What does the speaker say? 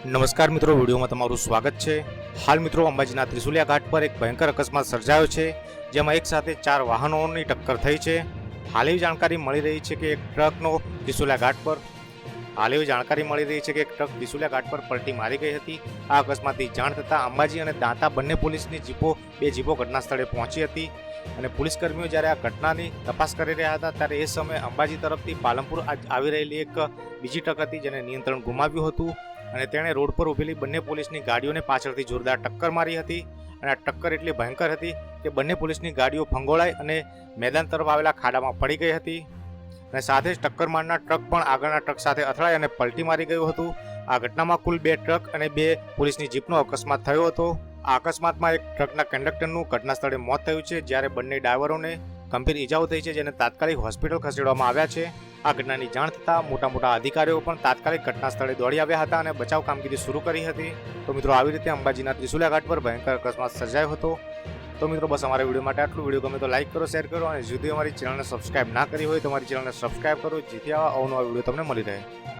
નમસ્કાર મિત્રો, વિડીયોમાં તમારું સ્વાગત છે. હાલ મિત્રો, અંબાજીના ત્રિશુલિયા ઘાટ પર એક ભયંકર અકસ્માત સર્જાયો છે, જેમાં એક સાથે ચાર વાહનોની ટક્કર થઈ છે. હાલ એવી જાણકારી મળી રહી છે કે એક ટ્રકનો ત્રિશુલિયા ઘાટ પર હાલ એવી જાણકારી મળી રહી છે કે એક ટ્રક ત્રિશુલિયા ઘાટ પર પલટી મારી ગઈ હતી. આ અકસ્માતની જાણ થતાં અંબાજી અને દાંતા બંને પોલીસની જીપો, બે જીપો ઘટના સ્થળે પહોંચી હતી અને પોલીસ કર્મીઓ જ્યારે આ ઘટનાની તપાસ કરી રહ્યા હતા, ત્યારે એ સમયે અંબાજી તરફથી પાલનપુર આવી રહેલી એક બીજી ટ્રક હતી જેને નિયંત્રણ ગુમાવ્યું હતું. અને તેણે રોડ પર ઊભેલી બંને પોલીસની ગાડીઓને પાછળથી જોરદાર ટક્કર મારી હતી અને આ ટક્કર એટલી ભયંકર હતી કે બંને પોલીસની ગાડીઓ ફંગોળાઈ અને મેદાન તરફ આવેલા ખાડામાં પડી ગઈ હતી. અને સાથે જ ટક્કર મારનાર ટ્રક પણ આગળના ટ્રક સાથે અથડાઈ અને પલટી મારી ગયું હતું. આ ઘટનામાં કુલ બે ટ્રક અને બે પોલીસની જીપનો અકસ્માત થયો હતો. આ અકસ્માતમાં એક ટ્રકના કંડક્ટરનું ઘટના સ્થળે મોત થયું છે, જ્યારે બંને ડ્રાઈવરોને ગંભીર ઈજાઓ થઈ છે, જેને તાત્કાલિક હોસ્પિટલ ખસેડવામાં આવ્યા છે. આ ઘટનાની જાણ થતાં મોટા મોટા અધિકારીઓ પણ તાત્કાલિક ઘટના સ્થળે દોડી આવ્યા હતા અને બચાવ કામગીરી શરૂ કરી હતી. તો મિત્રો, આવી રીતે અંબાજીના ત્રિશુલા ઘાટ પર ભયંકર અકસ્માત સર્જાયો હતો. તો મિત્રો, બસ અમારા વીડિયો માટે આટલું. વીડિયો ગમે તો લાઈક કરો, શેર કરો અને જુદી અમારી ચેનલને સબસ્ક્રાઇબ ના કરી હોય તો અમારી ચેનલને સબસ્ક્રાઇબ કરો. જેથી આવા અવનવા વીડિયો તમને મળી રહે.